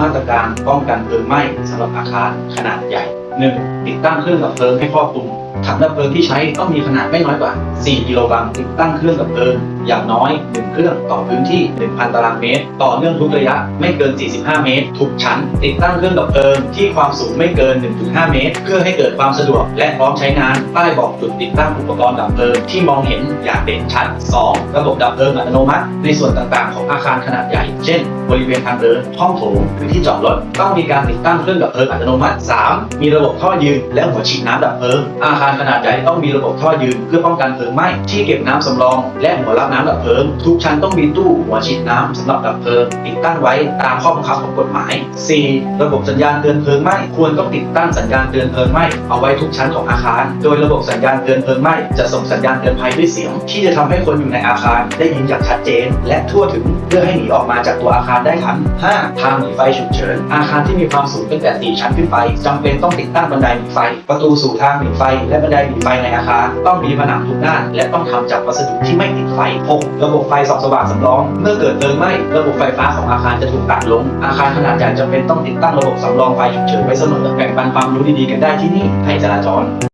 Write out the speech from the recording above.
มาตรการป้องกันเพลิงไหม้สำหรับอาคารขนาดใหญ่ 1. ติดตั้งเครื่องดับเพลิงให้ครอบคลุม ถังดับเพลิงที่ใช้ต้องมีขนาดไม่น้อยกว่า 4 กิโลกรัมติดตั้งเครื่องดับเพลิงอย่างน้อย 1 เครื่องต่อพื้นที่ 1,000 ตารางเมตร ต่อเนื่องทุกระยะไม่เกิน 45 เมตร ทุกชั้น ติดตั้งเครื่องดับเพลิงที่ความสูงไม่เกิน 1.5 เมตร เพื่อให้เกิดความสะดวกและพร้อมใช้งานป้ายบอกจุดติดตั้งอุปกรณ์ดับเพลิงที่มองเห็นอย่างเด่นชัด 2. ระบบดับเพลิงอัตโนมัติ ในส่วนต่างๆ ของอาคารขนาดใหญ่ เช่น บริเวณทางเดิน ห้องโถงหรือที่จอดรถ ต้องมีการติดตั้งเครื่องดับเพลิงอัตโนมัติ 3. มีระบบท่อยืนและหัวฉีดน้ำดับเพลิงอาคารขนาดใหญ่ต้องมีระบบท่อยืนเพื่อป้องกันเพลิงไหม้ที่เก็บน้ำสำรอง และหัวรับน้ำดับเพลิง ทุกชั้นต้องมีตู้หัวฉีดน้ำสำหรับดับเพลิงติดตั้งไว้ตามข้อบังคับของกฎหมาย 4. ระบบสัญญาณเตือนเพลิงไหม้ควรต้องติดตั้งสัญญาณเตือนเพลิงไหม้เอาไว้ทุกชั้นของอาคาร โดยระบบสัญญาณเตือนเพลิงไหม้จะส่งสัญญาณเตือนภัยด้วยเสียง ที่จะทำให้คนอยู่ในอาคารได้ยินอย่างชัดเจน และทั่วถึงเพื่อให้หนีออกมาจากตัวอาคารได้ทัน 5. ทางหนีไฟฉุกเฉินอาคารที่มีความสูงตั้งแต่4ชั้นขึ้นไปจำเป็นต้องติดตั้งบันไดหนีไฟ ประตูสู่ทางหนีไฟและนไดหนีไฟในอาคารต้องมีผนังทุกด้าน และต้องทำจากวัสดุที่ไม่ติดไฟพกระบบไฟส่องสว่างสำรอง เมื่อเกิดเพลิงไหม้ระบบไฟฟ้าของอาคารจะถูกตัดลง อาคารขนาดใหญ่จำเป็นต้องติดตั้งระบบสำรองไฟฉุกเฉินไว้เสมอแบ่งปันความรู้ดีๆกันได้ที่นี่ไทยจราจร